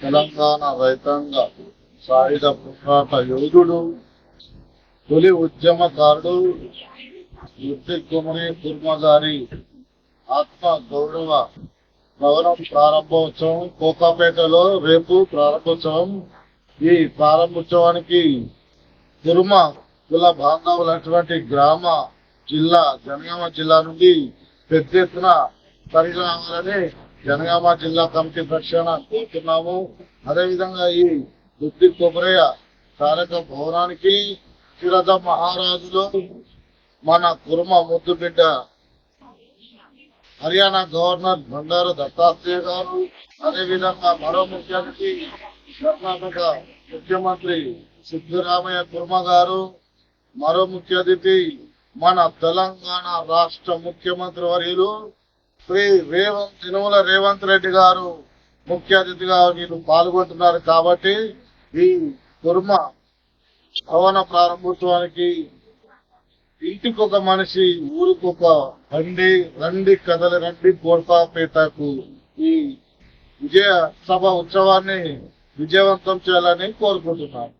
తెలంగాణ రైతాంగ సాయుధ పోరాట యోధుడు తొలి ఉద్యమకారుడు వృత్తి కుమరి కుర్మగారి ఆత్మ గౌరవ భవనం ప్రారంభోత్సవం కోకాపేటలో రేపు ప్రారంభోత్సవం. ఈ ప్రారంభోత్సవానికి కుర్మ కుల బాంధవులైనటువంటి గ్రామ జిల్లా జనగామ జిల్లా నుండి పెద్ద ఎత్తున తరలి రావాలని జనగామ జిల్లా కమిటీ పక్షాన కోరుతున్నాము. అదేవిధంగా ఈ బుద్ధి కొబ్బరయ్య తారక భవనానికి శ్రీరథ మహారాజులు మన కుర్మ ముద్దు బిడ్డ హర్యానా గవర్నర్ బండారు దత్తాత్రేయ గారు అదేవిధంగా మరో ముఖ్యానికి కర్ణాటక ముఖ్యమంత్రి సిద్ధరామయ్య కుర్మ గారు మరో ముఖ్య అతిథి మన తెలంగాణ రాష్ట్ర ముఖ్యమంత్రి వర్యులు శ్రీ రేవంత్ తినుమల రేవంత్ రెడ్డి గారు ముఖ్య అతిథిగా మీరు పాల్గొంటున్నారు కాబట్టి ఈ కుర్మ భవన ప్రారంభోత్సవానికి ఇంటికి ఒక మనిషి ఊరికి ఒక బండి రండి కదలి రండి కోర్పాపేటకు ఈ విజయ సభ ఉత్సవాన్ని విజయవంతం చేయాలని కోరుకుంటున్నాను